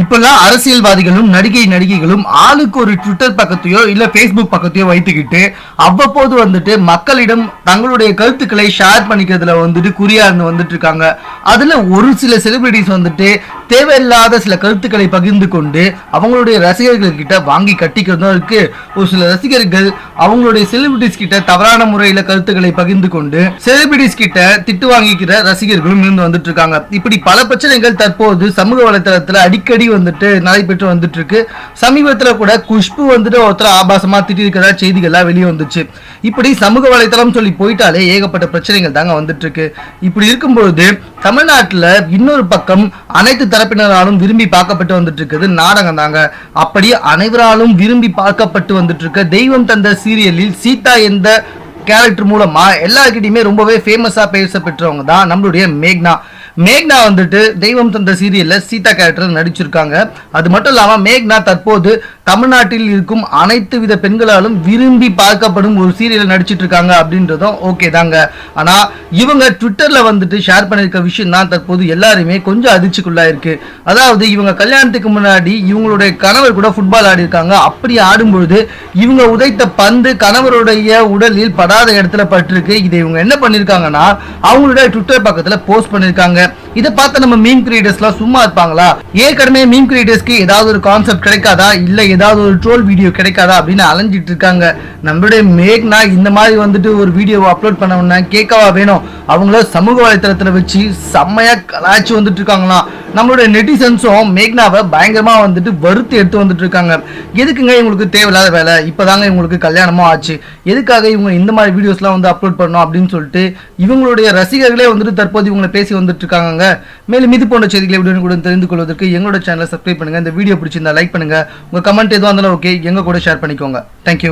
இப்பெல்லாம் அரசியல்வாதிகளும் நடிகை நடிகைகளும் ஆளுக்கு ஒரு ட்விட்டர் பக்கத்தையோ இல்ல ஃபேஸ்புக் பக்கத்தையோ வைத்துக்கிட்டு அவ்வப்போது வந்துட்டு மக்களிடம் தங்களுடைய கருத்துக்களை ஷேர் பண்ணிக்கிறதுல வந்துட்டு குறியா இருந்து வந்துட்டு இருக்காங்க. அதுல ஒரு சில செலிபிரிட்டிஸ் வந்துட்டு தேவையில்லாத சில கருத்துக்களை பகிர்ந்து கொண்டு அவங்களுடைய ரசிகர்கள் கிட்ட வாங்கி கட்டிக்கிறதும் இருக்கு ஒரு சில ரசிகர்கள் அவங்களுடைய செலிபிரிட்டிஸ் கிட்ட தவறான முறையில கருத்துக்களை பகிர்ந்து கொண்டு செலிபிரிட்டிஸ் கிட்ட திட்டு வாங்கிக்கிற ரசிகர்களும் இருந்து வந்துட்டு இருக்காங்க இப்படி பல பிரச்சனைகள் தற்போது சமூக வலைதளத்துல அடிக்கடி வந்துட்டு நடைபெற்று வந்துட்டு இருக்கு சமீபத்துல கூட குஷ்பு வந்துட்டு ஒருத்தர் ஆபாசமா திட்டிருக்கிறதா செய்திகள்லாம் வெளியே வந்துச்சு. இப்படி சமூக வலைத்தளம் சொல்லி போயிட்டாலே ஏகப்பட்ட பிரச்சனைகள் தாங்க வந்துட்டு இருக்கு இப்படி இருக்கும்பொழுது தமிழ்நாட்டுல இன்னொரு பக்கம் அனைத்து தரப்பினராலும் விரும்பி பார்க்கப்பட்டு வந்துட்டு இருக்குது நாடகம் தாங்க அப்படி அனைவராலும் விரும்பி பார்க்கப்பட்டு வந்துட்டு இருக்க தெய்வம் தந்த சீரியலில் சீதா என்ற கேரக்டர் மூலமா எல்லாருக்கிட்டையுமே ரொம்பவே ஃபேமஸா பேச பெற்றவங்க தான் நம்மளுடைய மேக்னா. மேக்னா வந்துட்டு தெய்வம் தந்த சீரியல்ல சீதா கேரக்டர் நடிச்சிருக்காங்க. அது மட்டும் இல்லாம மேக்னா தற்போது தமிழ்நாட்டில் இருக்கும் அனைத்து வித பெண்களாலும் விரும்பி பார்க்கப்படும் ஒரு சீரியல் நடிச்சிட்டு இருக்காங்க அப்படின்றதும் ஓகே தாங்க. ஆனா இவங்க ட்விட்டர்ல வந்துட்டு ஷேர் பண்ணிருக்க விஷயம் தான் தற்போது எல்லாருமே கொஞ்சம் அதிர்ச்சிக்குள்ளா இருக்கு அதாவது இவங்க கல்யாணத்துக்கு முன்னாடி இவங்களுடைய கணவர் கூட ஃபுட்பால் ஆடி இருக்காங்க அப்படி ஆடும்பொழுது இவங்க உதைத்த பந்து கணவருடைய உடலில் படாத இடத்துல பட்டிருக்கு. இதை இவங்க என்ன பண்ணிருக்காங்கன்னா அவங்களுடைய ட்விட்டர் பக்கத்துல போஸ்ட் that இதை பார்த்து நம்ம மீம் கிரியேட்டர்ஸ்லாம் சும்மா இருப்பாங்களா? ஏற்கனவே மீம் கிரியேட்டர்ஸ்க்கு ஏதாவது ஒரு கான்செப்ட் கிடைக்காதா? இல்ல ஏதாவது ஒரு ட்ரோல் வீடியோ கிடைக்காதா? அப்படின்னு அலைஞ்சிட்டு இருக்காங்க. நம்மளுடைய மேக்னா இந்த மாதிரி வந்துட்டு ஒரு வீடியோ அப்லோட் பண்ண உடனே கேட்கவா வேணும்? அவங்கள சமூக வலைத்தளத்தில் வச்சு செம்மையா கலாய்ச்சி வந்துட்டு இருக்காங்களாம். நம்மளுடைய நெட்டிசன்ஸும் மேக்னாவை பயங்கரமா வந்துட்டு வறுத்து எடுத்து வந்துட்டு இருக்காங்க. எதுக்குங்க இவங்களுக்கு தேவையில்லாத வேலை? இப்பதாங்க இவங்களுக்கு கல்யாணமும் ஆச்சு. எதுக்காக இவங்க இந்த மாதிரி வீடியோஸ்லாம் வந்து அப்லோட் பண்ணணும் அப்படின்னு சொல்லிட்டு இவங்களுடைய ரசிகர்களே வந்துட்டு தற்போது இவங்களை பேசி வந்துட்டு இருக்காங்க மேலும் இது போன்ற செய்திகளை உடனே கூட தெரிந்து கொள்வதற்கு எங்களோட சேனலை சப்ஸ்கிரைப் பண்ணுங்க. இந்த வீடியோ பிடிச்சிருந்தா லைக் பண்ணுங்க. உங்க கமெண்ட் எதுவும் இருந்தாலும் ஓகே எங்க கூட ஷேர் பண்ணிக்கோங்க. தேங்க்யூ